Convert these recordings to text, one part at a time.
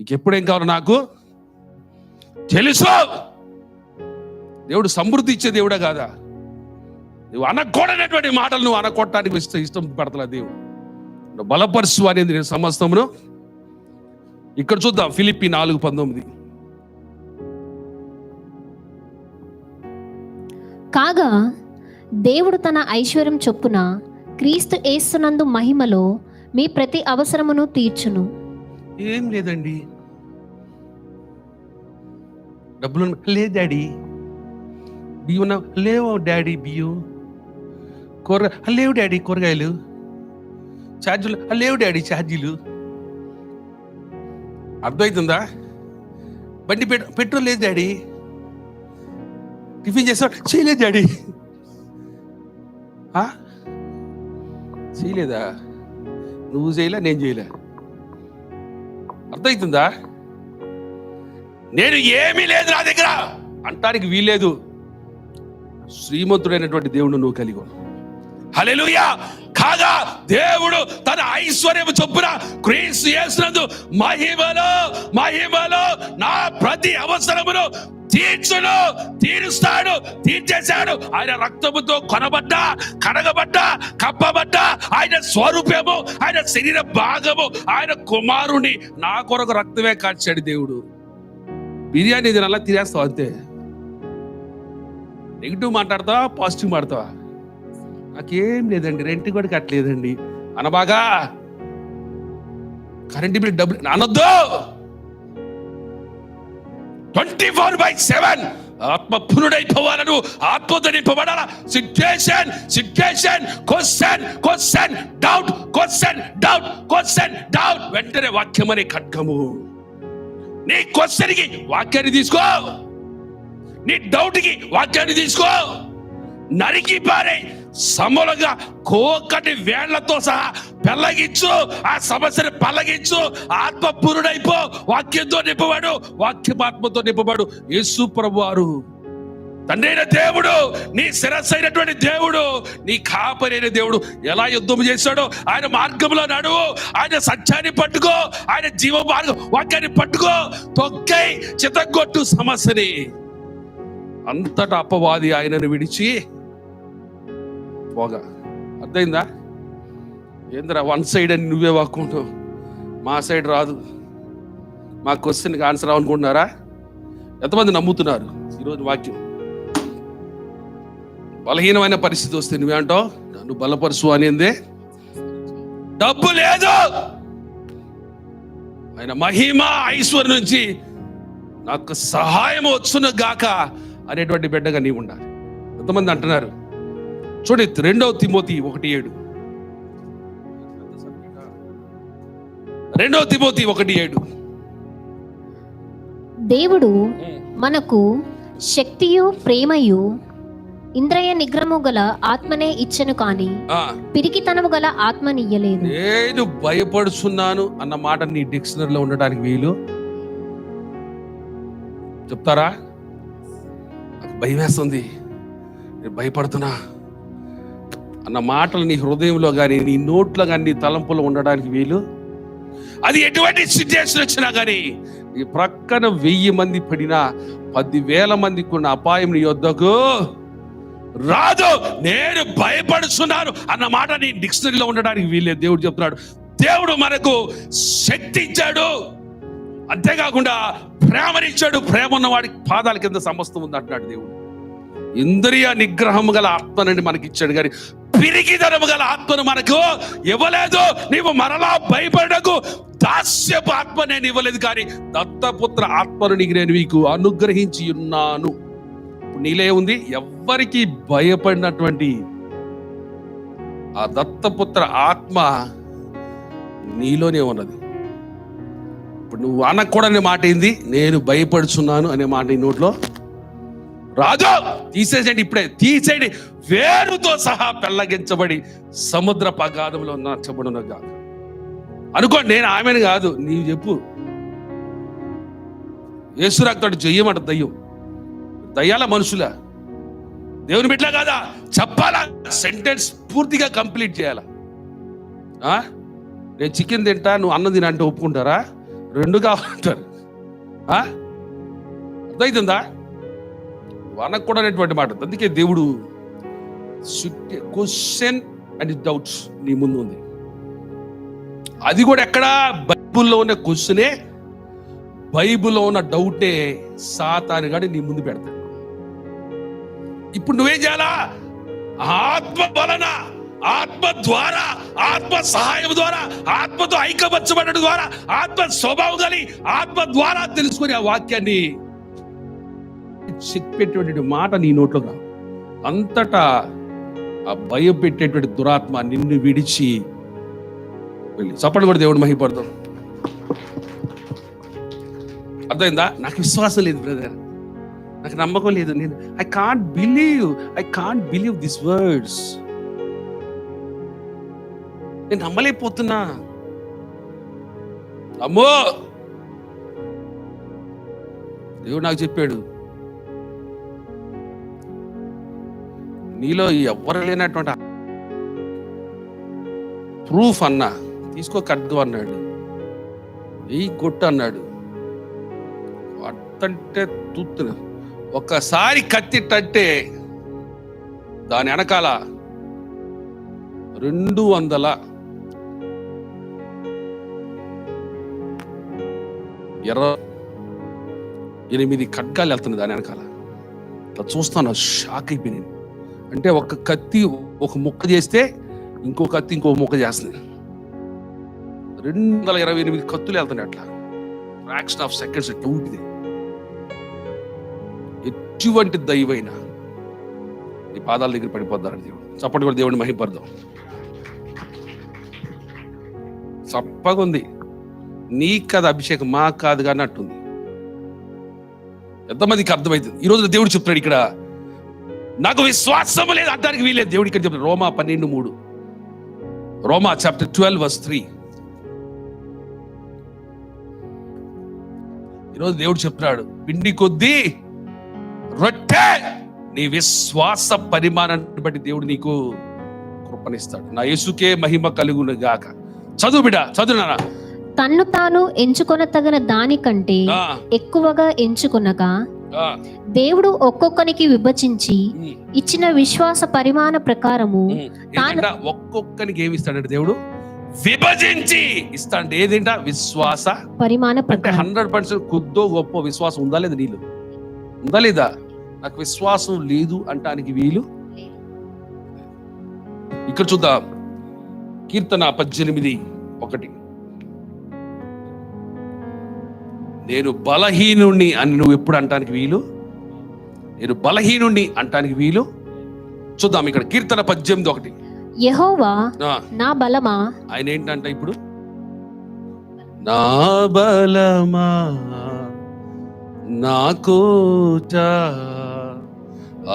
నీకు ఎప్పుడేం కావాలి నాకు తెలుసు. దేవుడు సమృద్ధి ఇచ్చే దేవుడే కాదా? నువ్వు అనకూడనటువంటి మాటలు నువ్వు అనకొట్టడానికి ఇష్టం ఇష్టం పడతలా దేవుడు. నువ్వు బలపరుసు అనేది నేను సమస్తమును ఇక్కడ చూద్దాం. ఫిలిప్పి నాలుగు పంతొమ్మిది. కాగా దేవుడు తన ఐశ్వర్యం చొప్పున క్రీస్తు ఏస్తునందు మహిమలో మీ ప్రతి అవసరమును తీర్చును. ఏం లేదండి. డబ్బులు లే లేదు డాడీ. బియ్యం ఉన్న- లేవు డాడీ బియ్యం. కూర లేవు డాడీ కూరగాయలు. ఛార్జీలు లేవు డాడీ ఛార్జీలు అర్థమవుతుందా బండి పెట్ పెట్రోల్ లేదు డాడీ. టిఫిన్ చేసా చేయలేదు డాడీ. ఆ? చేయలేదా? నువ్వు చేయలే నేను చేయలే. అర్థమవుతుందా నేను ఏమీ లేదు నా దగ్గర. అంటానికి వీలేదు శ్రీమంతుడైనటువంటి దేవుడు నువ్వు కలిగి హలెలుయా కాగా దేవుడు తన ఐశ్వర్యం చొప్పున క్రీస్తు చేసినందు మహిమలో మహిమలో నా ప్రతి అవసరమును తీర్చును తీరుస్తాడు తీర్చేశాడు. ఆయన రక్తముతో కొనబడ్డ కడగబడ్డ కప్పబడ్డ. ఆయన స్వరూపము ఆయన శరీర భాగము ఆయన కుమారుని నా కొరకు రక్తమే కాచాడు దేవుడు. బిర్యానీ తినాలా? తినేస్తావు అంతే. నెగిటివ్ మాట్లాడతావా? పాజిటివ్ మాట్లాడతావా? నాకేం లేదండి రెంట్ కూడా కట్టలేదండి. అనబాగా. కరెంట్ బిల్ డబ్బులు అనొద్దు ట్వంటీ ఫోర్ బై సెవెన్ ఆత్మ పునుడైపోవాలను ఆత్మతో నింపబడాల situation situation question question doubt question doubt question doubt వెంటనే వాక్యమనే ఖడ్గము. నీ క్వశ్చన్కి వాక్యాన్ని తీసుకో. నీ డౌట్కి వాక్యాన్ని తీసుకో. నరికి పారే. సమూలంగా కోకటి వేళ్ళతో సహా పెళ్ళగించు ఆ సమస్యను పల్లగించు ఆత్మ పురుడైపో వాక్యంతో నింపబడు వాక్యమాత్మతో నింపబడు యేసు ప్రభువారు. తండ్రైన దేవుడు నీ శిరస్సు అయినటువంటి దేవుడు నీ కాపరైన దేవుడు ఎలా యుద్ధం చేశాడో ఆయన మార్గంలో నడువు ఆయన సత్యాన్ని పట్టుకో ఆయన జీవ మార్గం వాక్యాన్ని పట్టుకో తొక్కై చితగొట్టు సమస్యని. అంతటా అపవాది ఆయనను విడిచి పోగా. అర్థమైందా? ఏందిరా వన్ సైడ్ అని నువ్వే వాక్కుంటావు మా సైడ్ రాదు. మా క్వశ్చన్కి ఆన్సర్ అవ్వనుకుంటున్నారా ఎంతమంది నమ్ముతున్నారు ఈరోజు వాక్యం? బలహీనమైన పరిస్థితి వస్తే నువ్వేంటావు నన్ను బలపరుసు అనేది. డబ్బు లేదు. ఆయన మహిమ ఐశ్వర్యం నుంచి నాకు సహాయం వచ్చును గాక అనేటువంటి బిడ్డగా నీవు ఉండాలి. ఎంతమంది అంటున్నారు? చూడండి రెండవ తిమోతి ఒకటి ఏడు. రెండవ తిమోతి ఒకటి ఏడు. దేవుడు మనకు శక్తియు ప్రేమయు ఇంద్రియ నిగ్రహము గల ఆత్మనే ఇచ్చెను కాని పిరికితనము గల ఆత్మనియ్యలేదు నేను భయపడుచున్నాను అన్న మాట నీ డిక్షనరీలో ఉండడానికి వీలు. చెప్తారా? భయం వేస్తుంది నేను భయపడుతున్నా. అన్న మాటలు నీ హృదయంలో కానీ నీ నోట్లో కానీ నీ తలంపులో ఉండడానికి వీలు? అది ఎటువంటి సిచ్యువేషన్ వచ్చినా కానీ ఈ ప్రక్కన వెయ్యి మంది పడినా పదివేల మందికి ఉన్న అపాయం నీ వద్దకు రాదు. నేను భయపడుతున్నాను అన్న మాట నీ డిక్షనరీలో ఉండడానికి వీల్లేదు. దేవుడు చెప్తున్నాడు దేవుడు మనకు శక్తి ఇచ్చాడు అంతేకాకుండా ప్రేమనిచ్చాడు. ప్రేమ ఉన్నవాడికి పాదాల కింద సమస్తం ఉంది అంటున్నాడు దేవుడు. ఇంద్రియ నిగ్రహము గల ఆత్మనని మనకి ఇచ్చాడు కానీ పిరిగిదనము గల ఆత్మను మనకు ఇవ్వలేదు. నీవు మరలా భయపడకు. దాస్యపు ఆత్మ నేను ఇవ్వలేదు కానీ దత్తపుత్ర ఆత్మను నీకు నేను మీకు అనుగ్రహించి ఉన్నాను. నీలే ఉంది ఎవ్వరికి భయపడినటువంటి ఆ దత్తపుత్ర ఆత్మ నీలోనే ఉన్నది. ఇప్పుడు నువ్వు అనకూడని మాట ఏంది? నేను భయపడుచున్నాను అనే మాట నీ నోట్లో రాజు తీసేసేయండి ఇప్పుడే తీసేయండి. వేరుతో సహా పెళ్ళగించబడి సముద్ర పగాధంలో నచ్చబడున కాదు అనుకోండి నేను ఆమెను కాదు నీవు చెప్పు. యేసురాక్తోటి చెయ్యమంట దయ్యం. దయ్యాల మనుషుల. దేవుని బిడ్డలా కాదా? చెప్పాలా? సెంటెన్స్ పూర్తిగా కంప్లీట్ చేయాలా? ఆ? నేను చికెన్ తింటా నువ్వు అన్నం తినంటే ఒప్పుకుంటారా? రెండు కావాలంటారు. ఆ? అర్థమవుతుందా మనకు కూడా అనేటువంటి మాట అందుకే దేవుడు క్వశ్చన్ అండ్ డౌట్స్ నీ ముందు ఉంది. అది కూడా ఎక్కడ? బైబుల్లో ఉన్న క్వశ్చనే బైబుల్లో ఉన్న డౌటే సాతాను గాడి నీ ముందు పెడతాడు. ఇప్పుడు నువ్వేం చేయాలా? ఆత్మ బలన ఆత్మ ద్వారా ఆత్మ సహాయం ద్వారా ఆత్మతో ఐక్యపరచబడడం ద్వారా ఆత్మ స్వభావం కలిగి ఆత్మ ద్వారా తెలుసుకుని ఆ వాక్యాన్ని చెప్పేటువంటి మాట నీ నోట్లో రా. అంతటా ఆ భయం పెట్టేటువంటి దురాత్మ నిన్ను విడిచి వెళ్ళి. చప్పటి కూడా దేవుడు మహిపడతాం అర్థమైందా? నాకు విశ్వాసం లేదు బ్రదర్. నాకు నమ్మకం లేదు. నేను I can't believe I can't believe this words నేను నమ్మలేకపోతున్నా. అమ్మో దేవుడు నాకు చెప్పాడు నీలో ఎవ్వరు లేనటువంటి ప్రూఫ్ అన్నా తీసుకో కడ్గు అన్నాడు. ఈ కొట్టు అన్నాడు. అట్టంటే తుత్తున ఒక్కసారి కత్తిట్టంటే దాని వెనకాల రెండు వందల ఎర్ర ఎనిమిది ఖడ్గాలు వెళ్తున్నాయి దాని వెనకాల. ఇట్లా చూస్తాను షాక్ అయిపోయినాను అంటే ఒక కత్తి ఒక ముక్క చేస్తే ఇంకో కత్తి ఇంకో ముక్క చేస్తుంది. రెండు వందల ఇరవై ఎనిమిది కత్తులు వెళ్తున్నాయి అట్లా. ఫ్రాక్షన్ ఆఫ్ సెకండ్స్ ఉంటుంది. ఎటువంటి దైవైన నీ పాదాల దగ్గర పడిపోద్దారని దేవుడు. చప్పటి కూడా దేవుడిని మహిపడదాం చప్పగా ఉంది. నీ కాదు అభిషేకం మా కాదు కానీ అట్టుంది ఎంతమందికి అర్థమవుతుంది ఈ దేవుడు చెప్తున్నాడు ఇక్కడ నాకు విశ్వాసం లేదు. అంటానికి వీలేదు దేవుడు ఇక్కడ చెప్తాడు రోమా పన్నెండు మూడు. రోమా చాప్టర్ ట్వెల్వ్ వర్స్ త్రీ. ఈరోజు దేవుడు చెప్తున్నాడు పిండి కొద్దీ రొట్టె నీ విశ్వాస పరిమాణాన్ని బట్టి దేవుడు నీకు కృపణిస్తాడు. నా యేసుకే మహిమ కలుగును గాక. చదువు బిడ్డ చదువునా తన్ను తాను ఎంచుకొన తగిన దానికంటే ఎక్కువగా ఎంచుకొనగా దేవుడు ఒక్కొక్కనికి విభజించి ఇచ్చిన విశ్వాస పరిమాణ ప్రకారము తాను- ఒక్కొక్కరికి ఏమి ఇస్తాడంటే దేవుడు? విభజించి ఇస్తాడు. ఏదేంట? విశ్వాస పరిమాణ అంటే ప్రకారం. హండ్రెడ్ పర్సెంట్ కొద్దో గొప్ప విశ్వాసం ఉందా లేదా నీళ్ళు ఉందా లేదా? నాకు విశ్వాసం లేదు అంటానికి వీలు? ఇక్కడ చూద్దాం. కీర్తన పద్దెనిమిది ఒకటి. నేను బలహీనుణ్ణి అని నువ్వు ఎప్పుడు అంటానికి వీలు? నేను బలహీనుణ్ణి అంటానికి వీలు? చూద్దాం ఇక్కడ కీర్తన పద్దెనిమిది ఒకటి. యెహోవా నా బలమా? ఆయన ఏంటంట ఇప్పుడు? నా బలమా? నా కోట?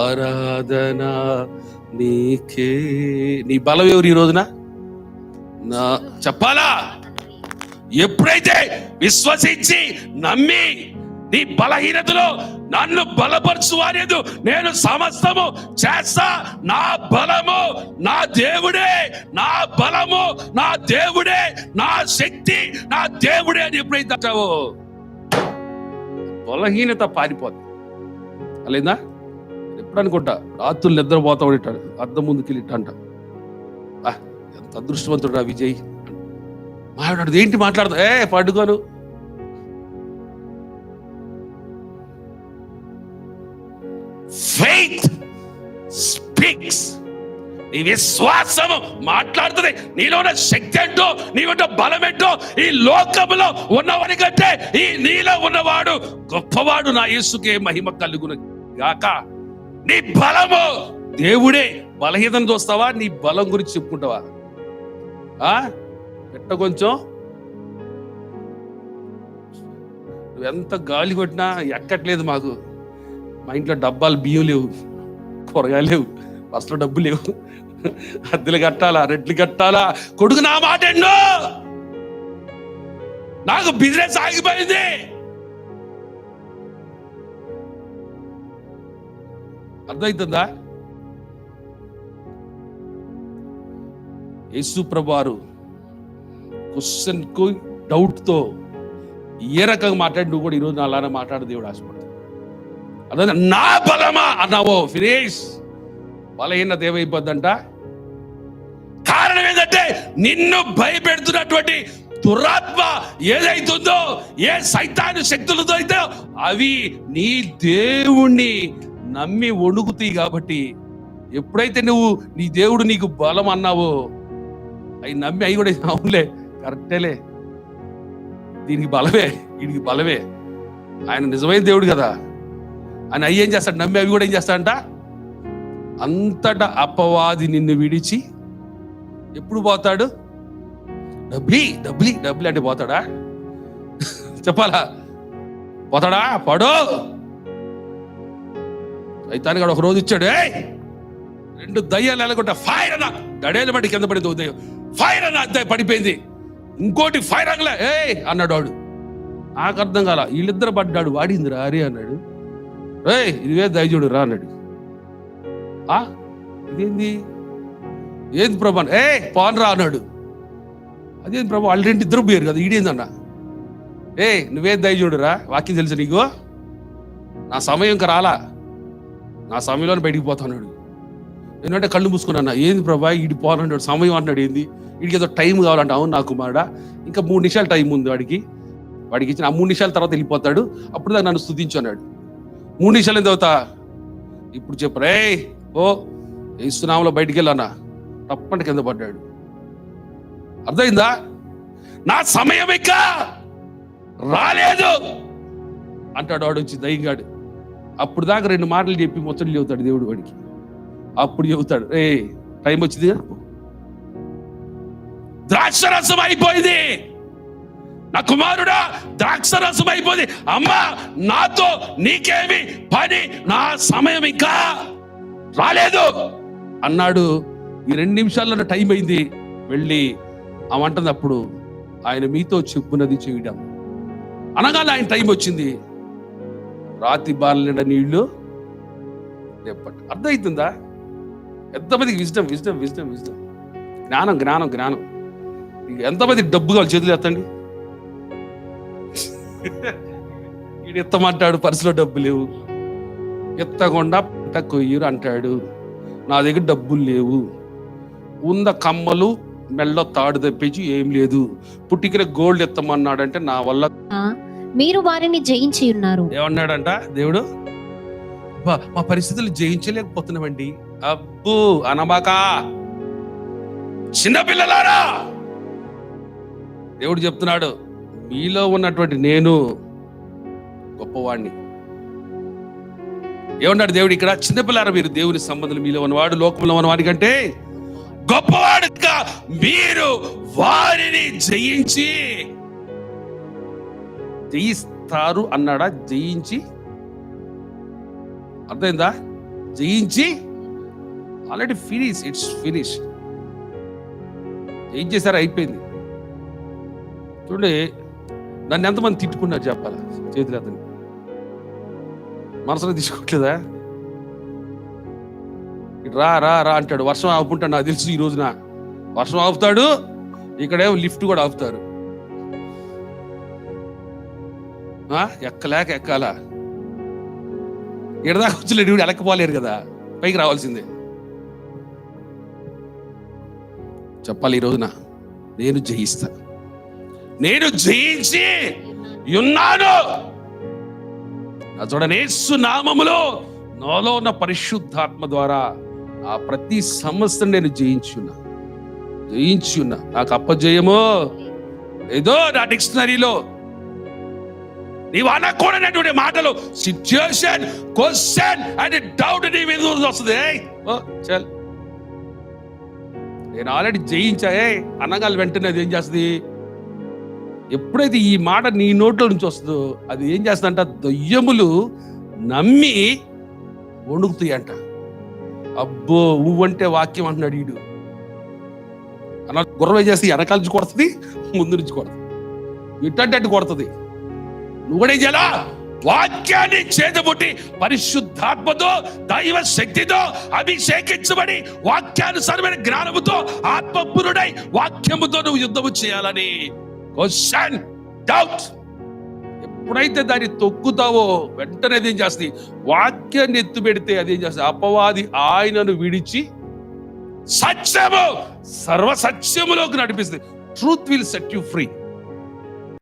ఆరాధన నీకే. నీ బలం ఎవరు ఈ రోజున? నా చెప్పాలా? ఎప్పుడైతే విశ్వసించి నమ్మి నీ బలహీనతలో నన్ను బలపరచు అనేది నేను సమస్తము చేస్తా నా బలము నా దేవుడే నా బలము నా దేవుడే నా శక్తి నా దేవుడే అని ఎప్పుడైతే అంటావో బలహీనత పారిపోతుంది అలేదా ఎప్పుడు అనుకుంటా? రాత్రులు నిద్రపోతా ఉంటాడు అద్దం ముందుకి అంట ఎంత అదృష్టవంతుడు రా విజయ్. ఆవిడ ఏంటి మాట్లాడదు ఏ పడుకోను. ఫెయిత్ స్పీక్స్ నీ విశ్వాసము మాట్లాడుతుంది. నీలో ఉన్న శక్తి ఏంటో నీ ఉన్న బలం ఏంటో ఈ లోకములో ఉన్నవాడి కంటే ఈ నీలో ఉన్నవాడు గొప్పవాడు నా యేసుకే మహిమ కలుగును గాక. నీ బలము దేవుడే బలహీనం చూస్తావా నీ బలం గురించి చెప్పుకుంటావా? ఆ? పెట్ట కొంచెం? నువ్వు ఎంత గాలి కొట్టినా ఎక్కట్లేదు మాకు. మా ఇంట్లో డబ్బాలు బియ్యం లేవు కూరగాయలు లేవు బస్సులో డబ్బు లేవు. అద్దెలు కట్టాలా రెట్లు కట్టాలా? కొడుకు నా మాట ఎన్నో? నాకు బిజినెస్ ఆగిపోయింది. అర్థమవుతుందా యేసు ప్రభువారు క్వశ్చన్కు డౌట్తో ఏ రకంగా మాట్లాడి నువ్వు కూడా ఈరోజు నా అలానే మాట్లాడు దేవుడు ఆశపడతాడు. అదే నా బలమా అన్నావో ఫినిష్ బలహీన దేవైపోద్దంట కారణం ఏంటంటే నిన్ను భయపెడుతున్నటువంటి దురాత్మ ఏదైతుందో ఏ సైతాను శక్తులతో అయితే అవి నీ దేవుణ్ణి నమ్మి వణుకుతాయి కాబట్టి ఎప్పుడైతే నువ్వు నీ దేవుడు నీకు బలం అన్నావో అవి నమ్మి అవి కూడా అవునులే. కరెక్టేలే. దీనికి బలమే వీడికి బలమే. ఆయన నిజమైన దేవుడు కదా. ఆయన అయ్యి ఏం చేస్తాడు? నమ్మి అవి కూడా ఏం చేస్తాడంట? అంతటా అపవాది నిన్ను విడిచి ఎప్పుడు పోతాడు? డబ్లీ డబ్లీ డబ్లీ అంటే పోతాడా? చెప్పాలా? పోతాడా? పడు. అయితే ఒక రోజు ఇచ్చాడు రెండు దయ్యాలు ఎలాగొట్ట ఫైర్ అన్న. దడేలు బట్టి కింద పడింది ఉదయం. ఫైర్ అన్న అద్దె పడిపోయింది. ఇంకోటి ఫైర్ అగలే ఏయ్ అన్నాడు వాడు. నాకు అర్థం కాల వీళ్ళిద్దరు పడ్డాడు వాడిందిరా అరే అన్నాడు. ఏయ్ ఇదివే దయజుడు రా అన్నాడు. ఆ ఇదేంది? ఏంది ప్రభా? ఏ పాన్ రా అన్నాడు. అదేంది ప్రభా? వాళ్ళ రెండు ఇద్దరు పోయారు కదా ఈడేందన్న? ఏ నువ్వే దయజుడు వాక్యం తెలుసు నీకు? నా సమయం ఇంకా రాలా. నా సమయంలోనే బయటికి పోతాన్నాడు ఎందుకంటే కళ్ళు మూసుకున్నా ఏంది ప్రభా ఈడి పోవాలన్నాడు సమయం అంటున్నాడు ఏంది? వీడికి ఏదో టైం కావాలంట. అవును నాకు కుమారుడా. ఇంకా మూడు నిమిషాలు టైం ఉంది వాడికి. వాడికి ఇచ్చిన ఆ మూడు నిమిషాల తర్వాత వెళ్ళిపోతాడు. అప్పుడు దాకా నన్ను స్థుతించు అన్నాడు. మూడు నిమిషాలు ఎంత అవుతా ఇప్పుడు చెప్పు రే ఓ ఇస్తున్నాములో బయటికి వెళ్ళానా తప్పని కింద పడ్డాడు. అర్థమైందా? నా సమయం ఇక రాలేదు. అంటాడు వాడు వచ్చి దయ్యంగాడు. అప్పుడు దాకా రెండు మాటలు చెప్పి ముచ్చట్లు చెబుతాడు దేవుడు వాడికి. అప్పుడు చెబుతాడు ఏ టైం వచ్చింది కదా ద్రాక్ష రసం అయిపోయింది. నా కుమారుడా ద్రాక్ష రసం అయిపోయింది. అమ్మా నాతో నీకేమి పని నా సమయం ఇంకా రాలేదు. అన్నాడు. ఈ రెండు నిమిషాల్లో టైం అయింది. వెళ్ళి ఆ ఆయన మీతో చెప్పున్నది చేయడం. అనగానే ఆయన టైం వచ్చింది. రాతి బాలనిడ నీళ్ళు రేపటి అర్థమవుతుందా ఎంతమందికి విజ్డమ్ విజ్డమ్ విజ్డమ్ విజ్డమ్ జ్ఞానం జ్ఞానం జ్ఞానం. ఇక ఎంతమంది డబ్బు కావాలి చేతులు ఎత్తండి? ఈడు ఎత్తమంటాడు పర్సులో డబ్బు లేవు. ఎత్తకుండా పంట కొయ్యరు అంటాడు. నా దగ్గర డబ్బులు లేవు. ఉన్న కమ్మలు మెళ్ళో తాడు తప్పించి ఏం లేదు. పుట్టికర గోల్డ్ ఎత్తమన్నాడంటే నా వల్ల మీరు వారిని జయించి ఉన్నారు. ఏమన్నాడంట దేవుడు? "అబ్బా, మా పరిస్థితులు జయించలేకపోతున్నామండి. అబ్బు అనబాక. చిన్నపిల్లలారా! దేవుడు చెప్తున్నాడు మీలో ఉన్నటువంటి నేను గొప్పవాణ్ణి. ఏమన్నాడు దేవుడు ఇక్కడ? చిన్నపిల్లారా మీరు దేవుని సంబంధం మీలో ఉన్నవాడు లోకంలో ఉన్నవాడి కంటే గొప్పవాడుగా మీరు వారిని జయించి జయిస్తారు అన్నాడా? జయించి? అర్థమైందా? జయించి ఆల్రెడీ ఫినిష్ ఇట్స్ ఫినిష్. ఏం చేశారు అయిపోయింది. చూడండి నన్ను ఎంతమంది తిట్టుకున్నారు చెప్పాలి? చేతులు అతను. మనసులో తీసుకోవట్లేదా? రా రా రా అంటాడు. వర్షం ఆపుకుంటాడు నాకు తెలుసు ఈ రోజున. వర్షం ఆపుతాడు ఇక్కడేమో లిఫ్ట్ కూడా ఆపుతారు. ఎక్కలేక ఎక్కాలా? ఎడదాకా వచ్చలేడు వీడు ఎలకపోలేరు కదా. పైకి రావాల్సిందే. చెప్పాలి ఈ రోజున నేను జయిస్తా. నేను జయించి ఉన్నాను. చూడనేసు నామములో నాలో ఉన్న పరిశుద్ధాత్మ ద్వారా ఆ ప్రతి సమస్యను నేను జయించున్నా జయించున్నా నాకు అప్పజయమో. ఏదో నా డిక్షనరీలో నీవు అనకూడనటువంటి మాటలు సిచ్యుయేషన్ క్వశ్చన్ అండ్ డౌట్ నీ మీద వస్తుంది. ఓ చల్. నేను ఆల్రెడీ జయించాయే అనగాలి వెంటనే అది ఏం చేస్తుంది? ఎప్పుడైతే ఈ మాట నీ నోట్లో నుంచి వస్తుందో అది ఏం చేస్తుందంట? దయ్యములు నమ్మి వణుకుతాయి అంట అబ్బో ఊవంటే వాక్యం అంటున్నాడు వీడు అలా గుర్రవే చేస్తే వెనకాల నుంచి కొడుతుంది ముందు నుంచి కొడుతుంది. ఇట్టంటే కొడుతుంది. నువ్వు కూడా ఏం చేయాలా? వాక్యాన్ని చేతబుట్టి పరిశుద్ధాత్మతో దైవ శక్తితో అభిషేకించబడి వాక్యానుసారమైన జ్ఞానముతో ఆత్మపురుడై వాక్యముతో నువ్వు యుద్ధము చేయాలని. క్వశ్చన్ డౌట్ ఎప్పుడైతే దాన్ని తొక్కుతావో వెంటనే అదేం చేస్తుంది? వాక్యాన్ని ఎత్తు పెడితే అదేం చేస్తుంది? అపవాది ఆయనను విడిచి సత్యము సర్వ సత్యములోకి నడిపిస్తుంది. Truth will set you free